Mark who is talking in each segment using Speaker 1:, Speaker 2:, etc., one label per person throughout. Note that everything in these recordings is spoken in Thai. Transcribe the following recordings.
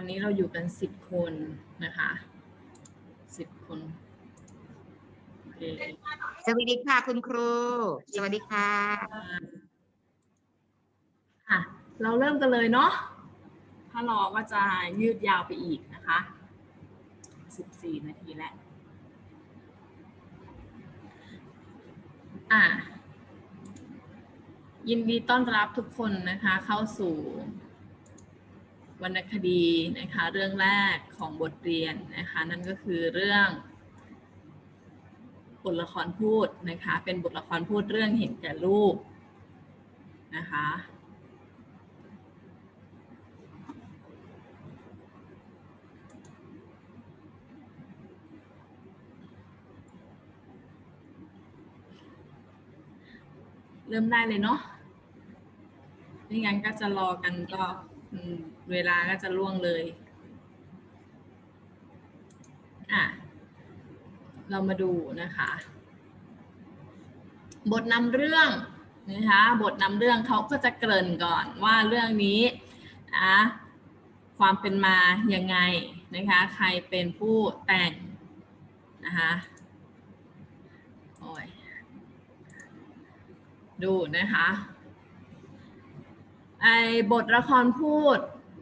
Speaker 1: ตอนนี้เราอยู่กันสิบคนนะคะสิบคนโอเค
Speaker 2: สวัสดีค่ะคุณครู สวัสดีค่ะ
Speaker 1: อะเราเริ่มกันเลยเนาะถ้ารอก็จะยืดยาวไปอีกนะคะ14นาทีแล้วอะยินดีต้อนรับทุกคนนะคะเข้าสู่ วรรณคดีนะคะเรื่องแรกของบทเรียนนะคะนั่นก็คือเรื่องบทละครพูดนะคะเป็นบทละครพูดเรื่องเห็นแก่รูปนะคะเริ่มได้เลยเนาะไม่งั้นก็จะรอกันก็อืม เวลาก็จะล่วงเลย อะ เรามาดูนะคะ บทนำเรื่องนะคะบทนำเรื่องเขาก็จะเกริ่นก่อนว่าเรื่องนี้นะความเป็นมายังไงนะคะใครเป็นผู้แต่งนะคะโอ้ยดูนะคะ ไอ้บทละครพูด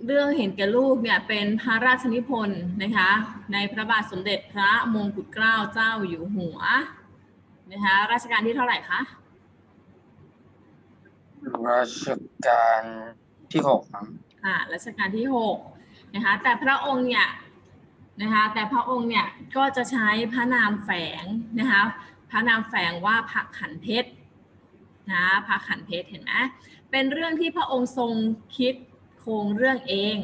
Speaker 1: เรื่องเห็นแก่ลูกเนี่ยเป็นพระราชนิพนธ์นะคะในพระบาทสมเด็จพระมงกุฎเกล้าเจ้าอยู่หัวนะคะรัชกาลที่เท่าไหร่คะ
Speaker 3: รัชกาลที่หกครับ
Speaker 1: อ่ารัชกาลที่หกนะคะแต่พระองค์เนี่ยนะคะแต่พระองค์เนี่ยก็จะใช้พระนามแฝงนะคะพระนามแฝงว่าพระขันเพชรนะพระขันเพชรเห็นไหม เป็นเรื่องที่พระองค์ทรงคิดโครงเรื่องเอง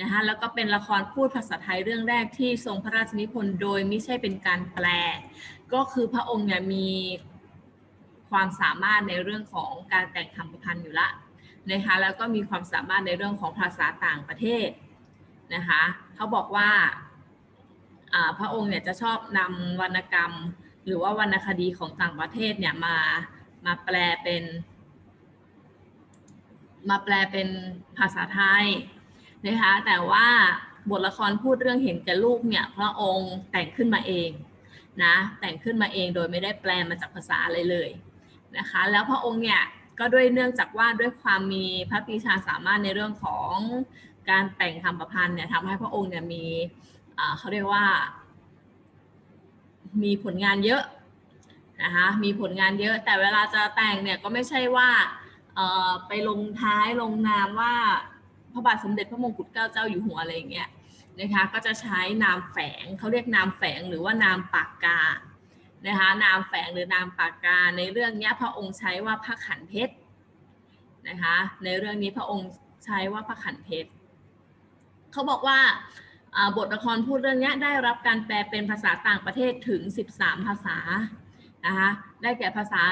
Speaker 1: นะคะแล้วก็เป็นละครพูดภาษาไทยเรื่องแรกที่ทรงพระราชนิพนธ์โดยไม่ใช่เป็นการแปล ก็คือพระองค์เนี่ยมีความสามารถในเรื่องของการแต่งคำประพันธ์อยู่ละนะคะแล้วก็มีความสามารถในเรื่องของภาษาต่างประเทศนะคะเขาบอกว่าพระองค์เนี่ยจะชอบนำวรรณกรรม หรือว่าวรรณคดีของต่างประเทศเนี่ยมามาแปลเป็น มาแปลเป็นภาษาไทยนะคะแต่ว่าบทละครพูดเรื่องเห็นแก่ลูกเนี่ยพระองค์แต่งขึ้นมาเองนะแต่งขึ้นมาเองโดยไม่ได้แปลมาจากภาษาอะไรเลยนะคะแล้วพระองค์เนี่ยก็ด้วยเนื่องจากว่าด้วยความมีพระปีชาสามารถในเรื่องของการแต่งคำประพันธ์เนี่ยทำให้พระองค์เนี่ยมีเขาเรียกว่า มีผลงานเยอะนะคะมีผลงานเยอะแต่เวลาจะแต่งเนี่ยก็ไม่ใช่ว่า ไปลงท้ายลงนามว่าพระบาทสมเด็จพระมงกุฎเกล้าเจ้าอยู่หัวอะไรอย่างเงี้ยนะคะก็จะใช้นามแฝงเขาเรียกนามแฝงหรือว่านามปากกานะคะนามแฝงหรือนามปากกาในเรื่องนี้พระองค์ใช้ว่าพระขันเพชรนะคะในเรื่องนี้พระองค์ใช้ว่าพระขันเพชรเขาบอกว่าบทละครพูดเรื่องนี้ได้รับการแปลเป็นภาษาต่างประเทศถึง 13 ภาษานะคะได้แก่ภาษา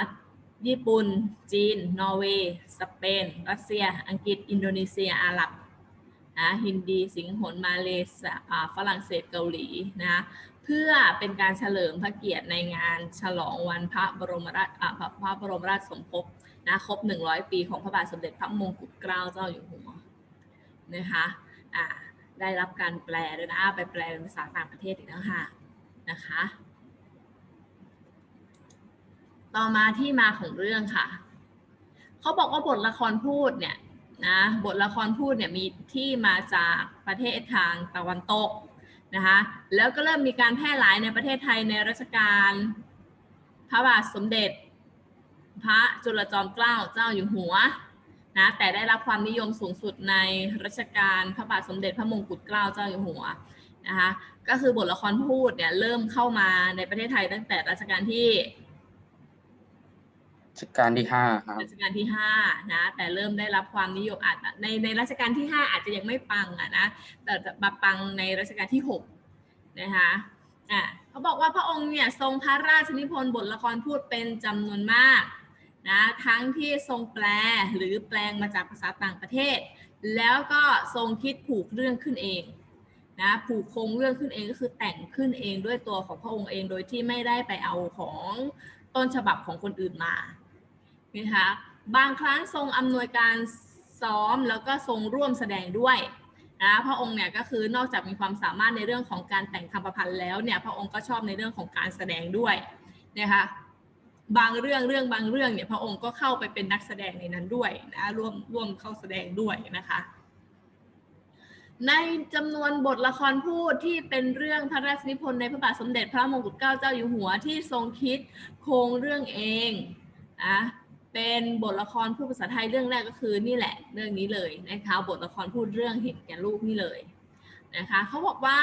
Speaker 1: ญี่ปุ่น จีน นอร์เวย์ สเปน รัสเซีย อังกฤษ อินโดนีเซีย อาหรับนะฮินดี สิงหนมาเลเซียฝรั่งเศส เกาหลีนะเพื่อเป็นการเฉลิมพระเกียรติในงานฉลองวันพระบรมราชพระพระบรมราชสมภพนะครบ 100 ปีของพระบาทสมเด็จพระมงกุฎเกล้าเจ้าอยู่หัวนะคะอ่าได้รับการแปลด้วยนะ ไปแปลเป็นภาษาต่างประเทศอีกแล้วค่ะนะคะ ต่อมาที่มาของเรื่องค่ะ เขาบอกว่าบทละครพูดเนี่ยนะบทละครพูดเนี่ยมีที่มาจากประเทศทางตะวันตกนะคะแล้วก็เริ่มมีการแพร่หลายในประเทศไทยในรัชกาลพระบาทสมเด็จ พระจุลจอมเกล้าเจ้าอยู่หัวนะแต่ได้รับความนิยมสูงสุดในรัชกาลพระบาทสมเด็จพระมงกุฎเกล้าเจ้าอยู่หัวนะคะก็คือบทละครพูดเนี่ยเริ่มเข้ามาในประเทศไทยตั้งแต่รัชกาลที่
Speaker 3: ชกาลที่ห้าครับ
Speaker 1: รัชกาลที่ห้านะแต่เริ่มได้รับความนิยมอาจในในรัชกาลที่ห้าอาจจะยังไม่ปังอะนะแต่มาปังในรัชกาลที่หกนะคะอะเขาบอกว่าพระองค์เนี่ยทรงพระราชนิพนธ์บทละครพูดเป็นจำนวนมากนะทั้งที่ทรงแปลหรือแปลงมาจากภาษาต่างประเทศ แล้วก็ทรงคิดผูกเรื่องขึ้นเองนะผูกโครงเรื่องขึ้นเองก็คือแต่งขึ้นเองด้วยตัวของพระองค์เองโดยที่ไม่ได้ไปเอาของต้นฉบับของคนอื่นมา นะคะบางครั้งทรงอำนวยการซ้อมแล้วก็ทรงร่วมแสดงด้วยนะพระองค์เนี่ยก็คือนอกจากมีความสามารถในเรื่องของการแต่งคำประพันธ์แล้วเนี่ยพระองค์ก็ชอบในเรื่องของการแสดงด้วยนะคะบางเรื่องเรื่องบางเรื่องเนี่ยพระองค์ก็เข้าไปเป็นนักแสดงในนั้นด้วยนะร่วมร่วมเข้าแสดงด้วยนะคะในจำนวนบทละครพูดที่เป็นเรื่องพระราชนิพนธ์ในพระบาทสมเด็จพระมงกุฎเกล้าเจ้าอยู่หัวที่ทรงคิดโครงเรื่องเองนะ เป็นบทละครพูดภาษาไทยเรื่องแรกก็คือนี่แหละเรื่องนี้เลยนะคะบทละครพูดเรื่องเห็นแก่ลูกนี่เลยนะคะเขาบอกว่า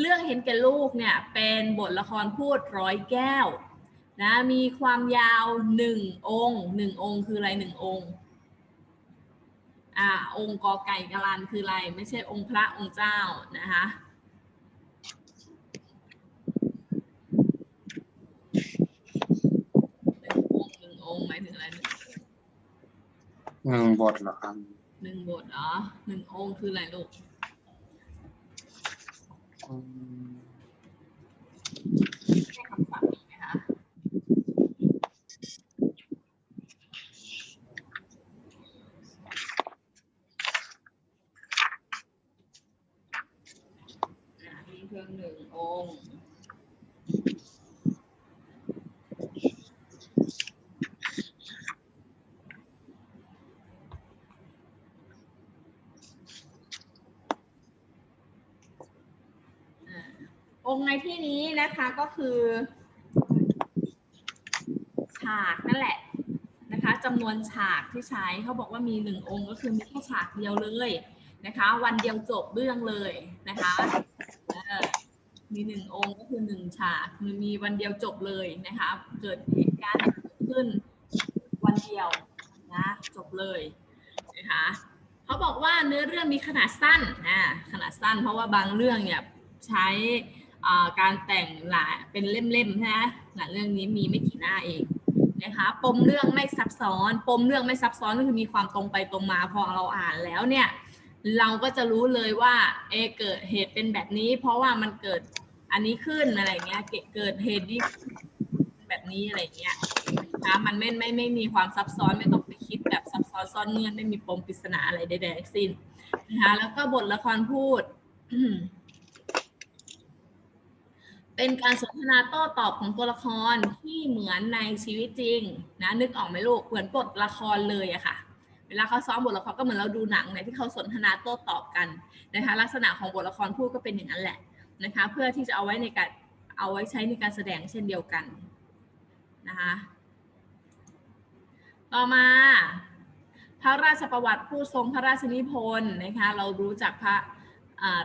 Speaker 1: เรื่องเห็นแก่ลูกเนี่ยเป็นบทละครพูดร้อยแก้วนะมีความยาวหนึ่งองค์หนึ่งองค์คืออะไรหนึ่งองค์อ่าองค์กอไก่กะลันคืออะไรไม่ใช่องค์พระองค์เจ้านะคะหนึ่งองค์หนึ่งองค์หมายถึงอะไรหนึ่ง
Speaker 3: หนึ่งบทเหรอครับ
Speaker 1: หนึ่งบทเหรอหนึ่งองค์คืออะไรลูก
Speaker 3: อืม
Speaker 1: ใช่คำศัพท์นี้ไหมคะอ่ามีเพียงหนึ่งองค์ อ่า องค์ในที่นี้นะคะก็คือ ฉากนั่นแหละนะคะจำนวนฉากที่ใช้เขาบอกว่ามีหนึ่งองค์ก็คือมีแค่ฉากเดียวเลยนะคะ วันเดียวจบเรื่องเลยนะคะมีหนึ่งองค์ก็คือหนึ่งฉากคือมีวันเดียวจบเลยนะคะ เกิดเหตุการณ์ขึ้นวันเดียวนะจบเลยนะคะเขาบอกว่าเนื้อเรื่องมีขนาดสั้นนะขนาดสั้น เพราะว่าบางเรื่องเนี่ยใช้ การแต่งหลายเป็นเล่มๆนะหลายเรื่องนี้มีไม่กี่หน้าเองนะคะปมเรื่องไม่ซับซ้อน ปมเรื่องไม่ซับซ้อนก็คือมีความตรงไปตรงมาพอเราอ่านแล้วเนี่ยเราก็จะรู้เลยว่าเอเกิดเหตุเป็นแบบนี้ เพราะว่ามันเกิดอันนี้ขึ้นอะไรเงี้ยเกิดเหตุนี้แบบนี้อะไรเงี้ยนะมันไม่ไม่ไม่มีความซับซ้อนไม่ต้องไปคิดแบบซับซ้อนซ่อนเงื่อนไม่มีปมปริศนาอะไรใดๆทั้งสิ้นนะคะแล้วก็บทละครพูด เป็นการสนทนาโต้ตอบของตัวละครที่เหมือนในชีวิตจริงนะนึกออกไหมลูกเหมือนบทละครเลยอะค่ะ เวลาเขาซ้อมบทละครก็เหมือนเราดูหนังเนี่ยที่เขาสนทนาโต้ตอบกันนะคะลักษณะของบทละครพูดก็เป็นอย่างนั้นแหละนะคะเพื่อที่จะเอาไว้ในการเอาไว้ใช้ในการแสดงเช่นเดียวกันนะคะต่อมาพระราชประวัติผู้ทรงพระราชนิพนธ์นะคะเรารู้จักพระ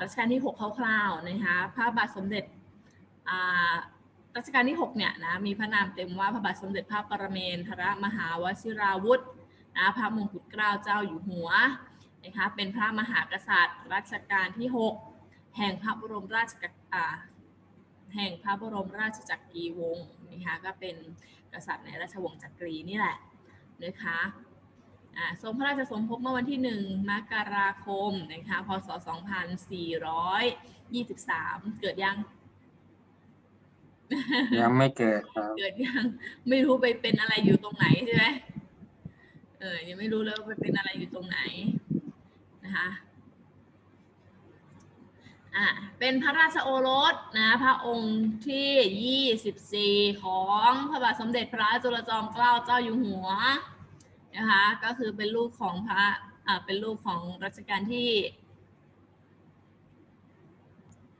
Speaker 1: รัชกาลที่ 6 คร่าวๆนะคะพระบาทสมเด็จ รัชกาลที่6เนี่ยนะมีพระนามเต็มว่าพระบาทสมเด็จพระปรเมนทรมหาวชิราวุธนะพระมงกุฎเกล้าเจ้าอยู่หัวนะคะเป็นพระมหากษัตริย์ รัชกาลที่ 6 แห่งพระบรมราชกอ่าแห่งพระบรมราชจักรีวงศ์นะคะก็เป็นกษัตริย์ในราชวงศ์จักรีนี่แหละนะคะทรงพระราชสมภพเมื่อวันที่ 1 มกราคมนะคะพศ 2423 เกิดยัง
Speaker 3: ยังไม่เกิดครับ
Speaker 1: เกิดยังไม่รู้ไปเป็นอะไรอยู่ตรงไหนใช่ไหมเออยังไม่รู้เลยว่าไปเป็นอะไรอยู่ตรงไหนนะคะอ่าเป็นพระราชโอรสนะพระองค์ที่ 24 ของพระบาทสมเด็จพระจุลจอมเกล้าเจ้าอยู่หัวนะคะก็คือเป็นลูกของพระอ่าเป็นลูกของรัชกาลที่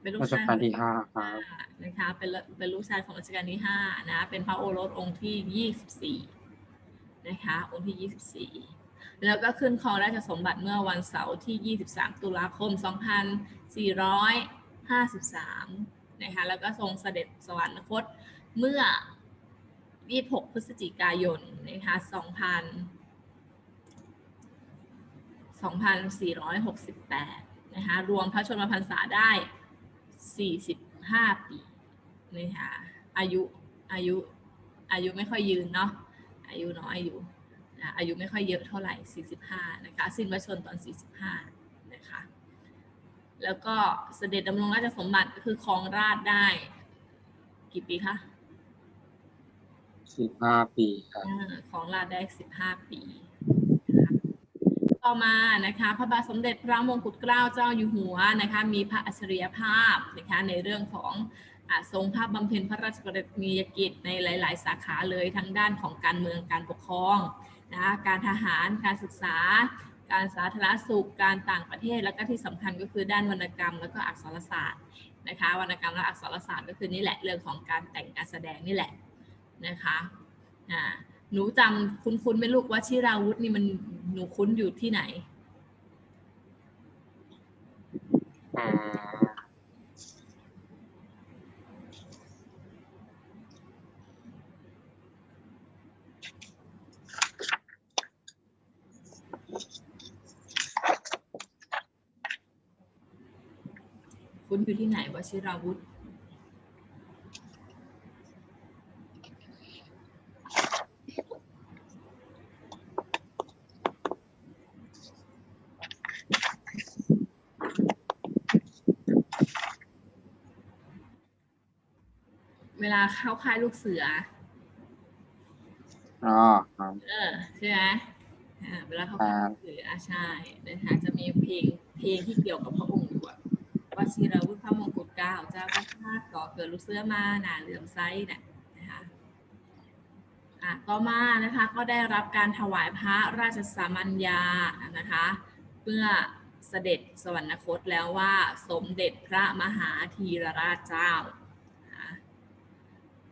Speaker 1: เป็นลูก
Speaker 3: รัช
Speaker 1: ชาย
Speaker 3: กาลที่ห้าครับ
Speaker 1: นะคะเป็นละเป็นลูกชายของรัชกาลที่ห้านะเป็นพระโอรสองค์ที่ยี่สิบสี่นะคะองค์ที่ยี่สิบสี่แล้วก็ขึ้นครองราชสมบัติเมื่อวันเสาร์ที่ยี่สิบสามตุลาคมสองพันสี่ร้อยห้าสิบสามนะคะแล้วก็ทรงเสด็จสวรรคตเมื่อยี่หกพฤศจิกายนนะคะสองพันสองพันสี่ร้อยหกสิบแปดนะคะรวมพระชนมพรรษาได้ 45ปีนะคะอายุอายุอายุไม่ค่อยยืนเนาะอายุน้อยอยู่นะอายุไม่ค่อยเยอะเท่าไหร่ 45 นะคะสิ้นพระชนม์ตอน 45 นะคะ แล้วก็เสด็จดำรงราชสมบัติก็คือครองราชย์ได้ กี่ปีคะ
Speaker 3: สิบห้าปีครับ
Speaker 1: อ่าครองราชย์ได้ 15 ปีนะคะ ต่อมานะคะพระบาทสมเด็จพระมงกุฎเกล้าเจ้าอยู่หัวนะคะมีพระอัจฉริยภาพนะคะในเรื่องของอทรงภาพบำเพ็ญพระราชกรณียกิจในหลาย ๆ สาขาเลยทั้งด้านของการเมืองการปกครองนะคะการทหารการศึกษา การสาธารณสุขการต่างประเทศ แล้วก็ที่สำคัญก็คือด้านวรรณกรรม แล้วก็อักษรศาสตร์นะคะวรรณกรรมและอักษรศาสตร์ก็คือนี่แหละเรื่องของการแต่งการแสดงนี่แหละนะคะอ่า หนูจำคุ้นๆไหมลูกว่าชิราวุธนี่มันหนูคุ้นอยู่ที่ไหนคุ้นอยู่ที่ไหนวชิราวุธ เวลาเข้าค่ายลูกเสือ
Speaker 3: อ๋อครับ
Speaker 1: เออใช่ไหมอ่าเวลาเขา
Speaker 3: ครั
Speaker 1: ขาย
Speaker 3: บ
Speaker 1: หรืออาใช่นะคะจะมีเพลงเพลงที่เกี่ยวกับพระองค์อยู่อะว่าชีราวุธพระมงกุฎเกล้าเจ้าพระพาดก่อเกิดลูกเสื้อมาหนาเหลื่อมไซเนี่ยนะคะอะต่อมานะคะก็ได้รับการถวายพระราชสามัญญานะคะเพื่อเสด็จสวรรคตแล้วว่าสมเด็จพระมหาธีรราชเจ้านะคะ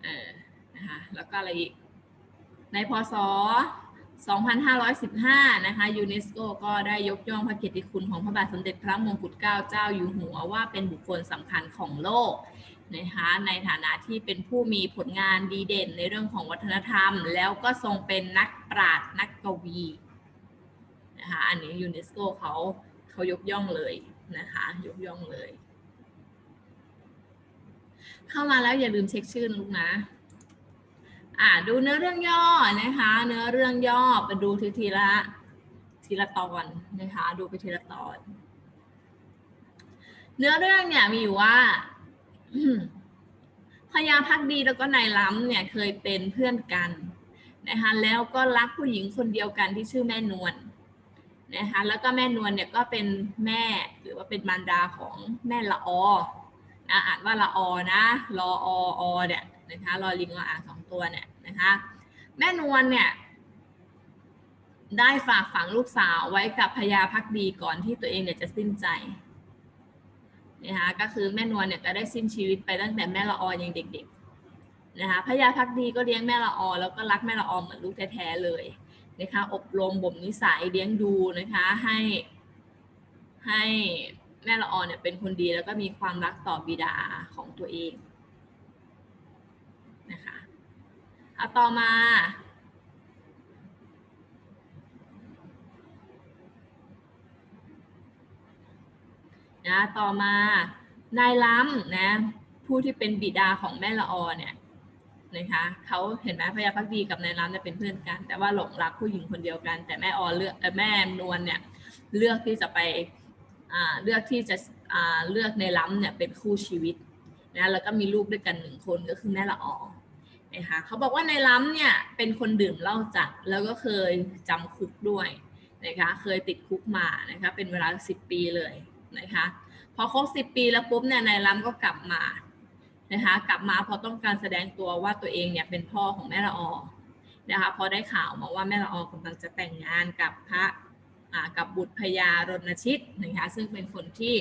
Speaker 1: เออนะคะแล้วก็อะไรอีก ในพศ 2515 นะคะยูเนสโกก็ได้ยกย่องพระเกียรติคุณของพระบาทสมเด็จพระมงกุฎเกล้าเจ้าอยู่หัวว่าเป็นบุคคลสำคัญของโลกนะคะในฐานะที่เป็นผู้มีผลงานดีเด่นในเรื่องของวัฒนธรรม แล้วก็ทรงเป็นนักปราชญ์นักกวีนะคะอันนี้ยูเนสโกเขาเขายกย่องเลยนะคะยกย่องเลย เข้ามาแล้วอย่าลืมเช็คชื่อลูกนะอ่าดูเนื้อเรื่องย่อนะคะ เนื้อเรื่องย่อไปดูทีทีละทีละตอนนะคะ ดูไปทีละตอน เนื้อเรื่องเนี่ยมีอยู่ว่าพญาพักดีแล้วก็นายล้ำเนี่ยเคยเป็นเพื่อนกันนะคะแล้วก็รักผู้หญิงคนเดียวกันที่ชื่อแม่นวลนะคะแล้วก็แม่นวลเนี่ยก็เป็นแม่หรือว่าเป็นมารดาของแม่ละออ อ่านว่าละออนะรออออเนี่ยนะคะรอลิงรออ่างสองตัวเนี่ยนะคะแม่นวลเนี่ยได้ฝากฝังลูกสาวไว้กับพญาพักดีก่อนที่ตัวเองเนี่ยจะสิ้นใจนะคะก็คือแม่นวลเนี่ยก็ได้สิ้นชีวิตไปตั้งแต่แม่ละออยังเด็กๆนะคะพญาพักดีก็เลี้ยงแม่ละออแล้วก็รักแม่ละออเหมือนลูกแท้ๆเลยนะคะอบรมบ่มนิสัยเลี้ยงดูนะคะให้ให้ แม่ละออนเนี่ยเป็นคนดีแล้วก็มีความรักต่อบิดาของตัวเองนะคะเอาต่อมา นะ ต่อมา นายล้ำนะ ผู้ที่เป็นบิดาของแม่ละออเนี่ยนะคะเขาเห็นไหมพญาพักดีกับนายล้ำเนี่ยเป็นเพื่อนกัน แต่ว่าหลงรักผู้หญิงคนเดียวกัน แต่แม่ออเลือกแม่นวลเนี่ยเลือกที่จะไป เลือกที่จะเลือกในล้ำเนี่ยเป็นคู่ชีวิตนะแล้วก็มีลูกด้วยกันหนึ่งคนก็คือแม่ละออนะคะเขาบอกว่าในล้ำเนี่ยเป็นคนดื่มเหล้าจัดแล้วก็เคยจำคุกด้วยนะคะเคยติดคุกมานะคะเป็นเวลาสิบปีเลยนะคะพอครบสิบปีแล้วปุ๊บเนี่ยนายล้ำก็กลับมานะคะกลับมาเพราะต้องการแสดงตัวว่าตัวเองเนี่ยเป็นพ่อของแม่ละออนะคะพอได้ข่าวมาว่าแม่ละออกำลังจะแต่งงานกับพระ กับบุตรพญารณชิตนะคะซึ่งเป็นคนที่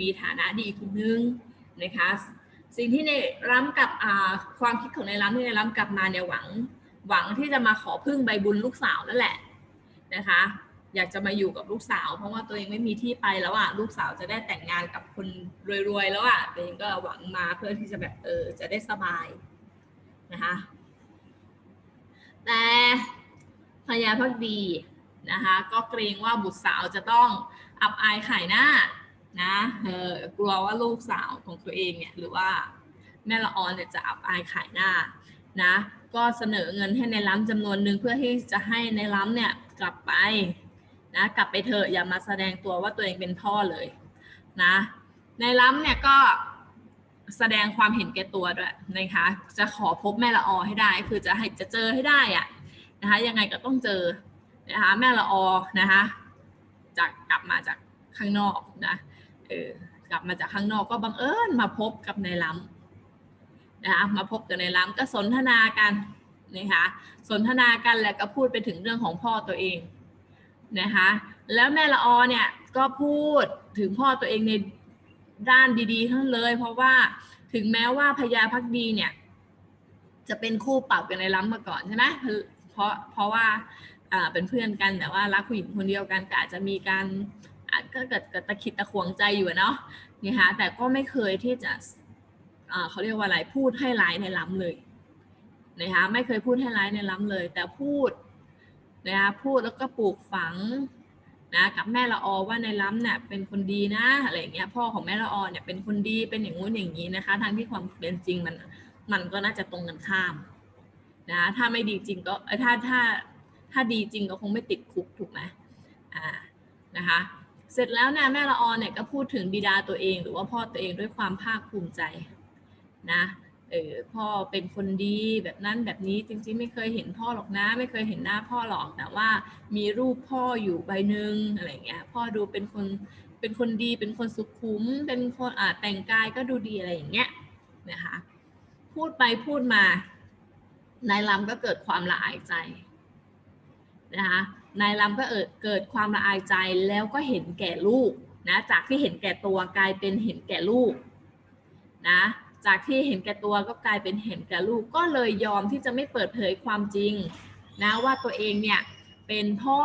Speaker 1: มีฐานะดีคนนึงนะคะสิ่งที่ในล้ำกับความคิดของในล้ำที่ในล้ำกลับมาเนี่ยหวังหวังที่จะมาขอพึ่งใบบุญลูกสาวนั่นแหละนะคะอยากจะมาอยู่กับลูกสาว เพราะว่าตัวเองไม่มีที่ไปแล้วอะลูกสาวจะได้แต่งงานกับคนรวยๆแล้วอะตัวเองก็หวังมาเพื่อที่จะแบบเออจะได้สบายนะคะแต่พญาพักดี นะคะก็เกรงว่าบุตรสาวจะต้องอับอายขายหน้านะเออกลัวว่าลูกสาวของตัวเองเนี่ยหรือว่าแม่ละออนเนี่ยจะอับอายขายหน้านะก็เสนอเงินให้ในล้ำจำนวนหนึ่งเพื่อที่จะให้ในล้ำเนี่ยกลับไปนะกลับไปเถอะอย่ามาแสดงตัวว่าตัวเองเป็นพ่อเลยนะในล้ำเนี่ยก็แสดงความเห็นแก่ตัวด้วยนะคะจะขอพบแม่ละออให้ได้ คือจะให้จะเจอให้ได้อะนะคะยังไงก็ต้องเจอ นะคะแม่ละออนะคะจากกลับมาจากข้างนอกนะเออกลับมาจากข้างนอกก็บังเอิญมาพบกับนายล้ำนะคะมาพบกับนายล้ำก็สนทนากันนะคะสนทนากันแล้วก็พูดไปถึงเรื่องของพ่อตัวเองนะคะแล้วแม่ละออเนี่ยก็พูดถึงพ่อตัวเองในด้านดีๆทั้งเลย เพราะว่าถึงแม้ว่าพญาพักดีเนี่ยจะเป็นคู่ปรับกันในล้ำมาก่อนใช่ไหมเพราะเพราะว่า เป็นเพื่อนกันแต่ว่ารักผู้หญิงคนเดียวกันก็อาจจะมีการอาจก็เกิดเกิดตะขิดตะขวงใจอยู่เนาะนี่ฮะแต่ก็ไม่เคยที่จะเขาเรียกว่าอะไรพูดให้ร้ายในล้ำเลยนะคะไม่เคยพูดให้ร้ายในล้ำเลย แต่พูดนะคะพูดแล้วก็ปลูกฝังนะกับแม่ละออว่าในล้ำเนี่ยเป็นคนดีนะอะไรอย่างเงี้ยพ่อของแม่ละออเนี่ยเป็นคนดีเป็นอย่างงู้นอย่างนี้นะคะทั้งที่ความเป็นจริงมันมันก็น่าจะตรงกันข้ามนะถ้าไม่ดีจริงก็ถ้าถ้า ถ้าดีจริงก็คงไม่ติดคุกถูกไหมอ่านะคะเสร็จแล้วนี่ยแม่ละออนเนี่ยก็พูดถึงบิดาตัวเอง หรือว่าพ่อตัวเองด้วยความภาคภูมิใจนะเออพ่อเป็นคนดีแบบนั้นแบบนี้จริงๆไม่เคยเห็นพ่อหรอกนะ ไม่เคยเห็นหน้าพ่อหรอกแต่ว่ามีรูปพ่ออยู่ใบหนึ่งอะไรเงี้ยพ่อดูเป็นคนเป็นคนดีเป็นคนสุขุม เป็นคนอ่าแต่งกายก็ดูดีอะไรอย่างเงี้ยนะคะพูดไปพูดมานายลำก็เกิดความละอายใจ นะคะนายลำก็เกิดเกิดความละอายใจแล้วก็เห็นแก่ลูกนะจากที่เห็นแก่ตัวกลายเป็นเห็นแก่ลูกนะจากที่เห็นแก่ตัวก็กลายเป็นเห็นแก่ลูกก็เลยยอมที่จะไม่เปิดเผยความจริงนะว่าตัวเองเนี่ยเป็นพ่อ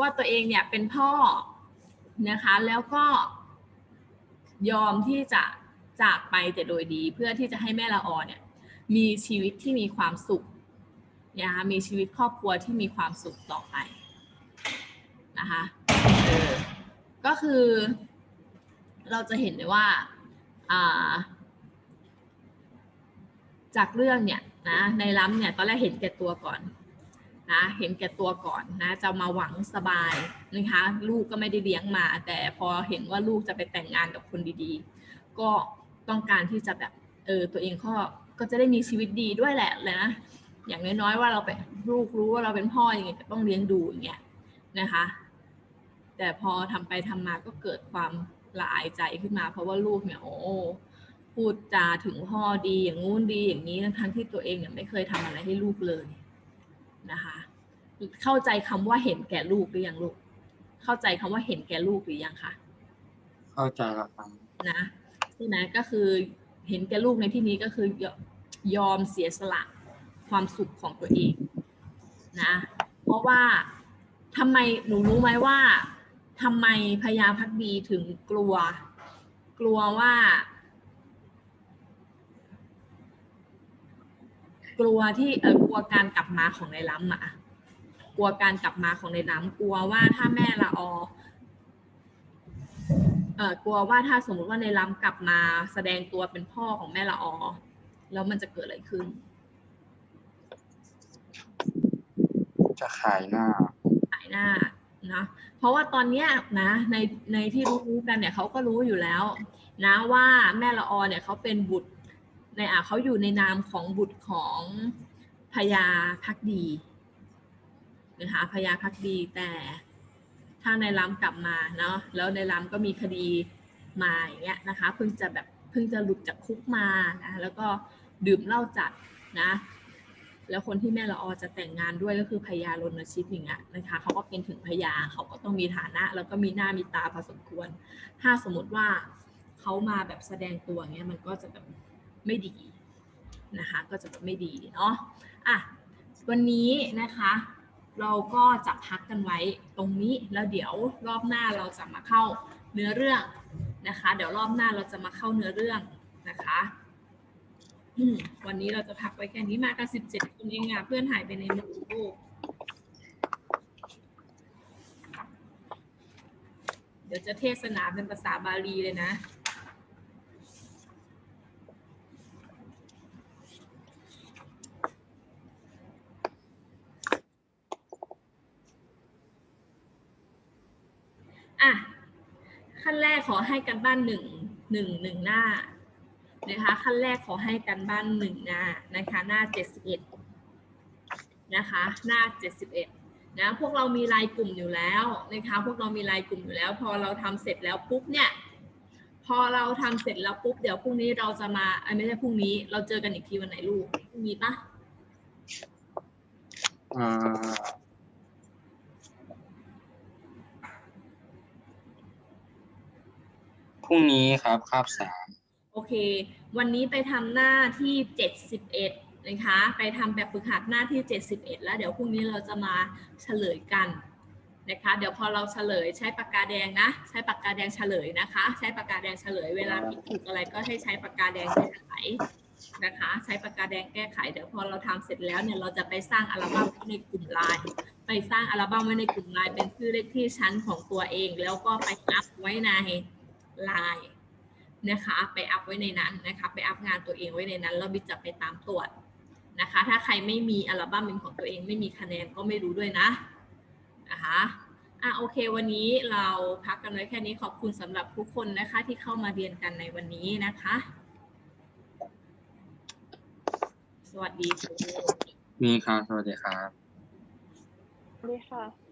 Speaker 1: ว่าตัวเองเนี่ยเป็นพ่อนะคะแล้วก็ยอมที่จะจากไปแต่โดยดีเพื่อที่จะให้แม่ละออเนี่ยมีชีวิตที่มีความสุข นะคะมีชีวิตครอบครัวที่มีความสุขต่อไปนะคะก็คือ เราจะเห็นได้ว่าาจากเรื่องเนี่ยนะในล้ำเนี่ยตอนแรกเห็นแก่ตัวก่อนนะเห็นแก่ตัวก่อนนะจะมาหวังสบายนะคะลูกก็ไม่ได้เลี้ยงมา แต่พอเห็นว่าลูกจะไปแต่งงานกับคนดีๆ ก็ต้องการที่จะแบบเออตัวเองก็ก็จะได้มีชีวิตดีด้วยแหละเลยนะ อย่างน้อยๆว่าเราเป็นลูกรู้ว่าเราเป็นพ่ออย่างเงี้ยต้องเลี้ยงดูอย่างเงี้ยนะคะ แต่พอทำไปทำมาก็เกิดความละอายใจขึ้นมา เพราะว่าลูกเนี่ยโอ้พูดจาถึงพ่อดีอย่างงู้นดีอย่างนี้ทั้งที่ตัวเองเนี่ยไม่เคยทำอะไรให้ลูกเลยนะคะ เข้าใจคำว่าเห็นแก่ลูกหรือยังลูก เข้าใจคำว่าเห็นแก่ลูกหรือยังคะ
Speaker 3: เข้าใจแล้วครับ
Speaker 1: นะใช่ไหมก็คือเห็นแก่ลูกในที่นี้ก็คือยยอมเสียสละ ความสุขของตัวเองนะ เพราะว่าทำไมหนูรู้ไหมว่าทำไมพญาพักดีถึงกลัว กลัวว่า กลัวที่เออกลัวการกลับมาของในล้ำอะกลัวการกลับมาของในล้ำกลัวว่าถ้าแม่ละออเออกลัวว่าถ้าสมมติว่าในล้ำกลับมาแสดงตัวเป็นพ่อของแม่ละออแล้วมันจะเกิดอะไรขึ้น
Speaker 3: จะขายหน้า
Speaker 1: ขายหน้าเนาะเพราะว่าตอนเนี้ยนะในในที่รู้กันเนี่ยเขาก็รู้อยู่แล้ว นะว่าแม่ละออเนี่ยเขาเป็นบุตรในอะเขาอยู่ในนามของบุตรของพญาพักดีนะคะพญาพักดีแต่ถ้าในล้ำกลับมาเนาะแล้วในล้ำก็มีคดีมาอย่างเงี้ยนะคะเพิ่งจะแบบเพิ่งจะหลุดจากคุกมานะแล้วก็ดื่มเหล้าจัดนะ แล้วคนที่แม่ละออจะแต่งงานด้วยก็คือพญารณชิตอย่างเงี้ยนะคะเขาก็เป็นถึงพญาเขาก็ต้องมีฐานะ แล้วก็มีหน้ามีตาพอสมควร ถ้าสมมติว่าเขามาแบบแสดงตัวเงี้ยมันก็จะแบบไม่ดีนะคะ ก็จะแบบไม่ดีเนาะอะวันนี้นะคะเราก็จะพักกันไว้ตรงนี้แล้วเดี๋ยวรอบหน้าเราจะมาเข้าเนื้อเรื่องนะคะ เดี๋ยวรอบหน้าเราจะมาเข้าเนื้อเรื่องนะคะ วันนี้เราจะพักไว้แค่นี้มากันสิบเจ็ดคนเองอะเพื่อนหายไปในหนึ่งลูกเดี๋ยวจะเทศนาเป็นภาษาบาลีเลยนะอะขั้นแรกขอให้กันบ้านหนึ่งหนึ่งหนึ่งหน้า นะคะขั้นแรกขอให้กันบ้านหนึ่งหน้านะคะหน้าเจ็ดสิบเอ็ดนะคะหน้าเจ็ดสิบเอ็ดนะพวกเรามีไลน์กลุ่มอยู่แล้วนะคะพวกเรามีไลน์กลุ่มอยู่แล้ว พอเราทำเสร็จแล้วปุ๊บเนี่ยพอเราทำเสร็จแล้วปุ๊บเดี๋ยวพรุ่งนี้เราจะมาเอ้ยไม่ใช่พรุ่งนี้เราเจอกันอีกทีวันไหนลูกพรุ่งนี้ปะ
Speaker 3: อ่าพรุ่งนี้ครับคาบสาม
Speaker 1: โอเค วันนี้ไปทำหน้าที่ 71 นะคะ ไปทำแบบฝึกหัดหน้าที่ 71 แล้วเดี๋ยวพรุ่งนี้เราจะมาเฉลยกันนะคะ เดี๋ยวพอเราเฉลยใช้ปากกาแดงนะ ใช้ปากกาแดงเฉลยนะคะ ใช้ปากกาแดงเฉลย เวลาผิดถูกอะไรก็ให้ใช้ปากกาแดงแก้ไขนะคะ ใช้ปากกาแดงแก้ไข เดี๋ยวพอเราทำเสร็จแล้วเนี่ยเราจะไปสร้างอัลบั้มไว้ในกลุ่มไลน์ ไปสร้างอัลบั้มไว้ในกลุ่มไลน์เป็นชื่อเลขที่ชั้นของตัวเอง แล้วก็ไปอัพไว้ในไลน์ นะคะ ไปอัพไว้ในนั้นนะคะ ไปอัพงานตัวเองไว้ในนั้นแล้วบิดจะไปตามตรวจนะคะ ถ้าใครไม่มีอัลบั้มเป็นของตัวเองไม่มีคะแนนก็ไม่รู้ด้วยนะนะคะอะโอเค วันนี้เราพักกันไว้แค่นี้ขอบคุณสำหรับทุกคนนะคะที่เข้ามาเรียนกันในวันนี้นะคะ สวัสดีครู
Speaker 3: มีครับสวัสดีครับ
Speaker 4: สวัสดีค่ะ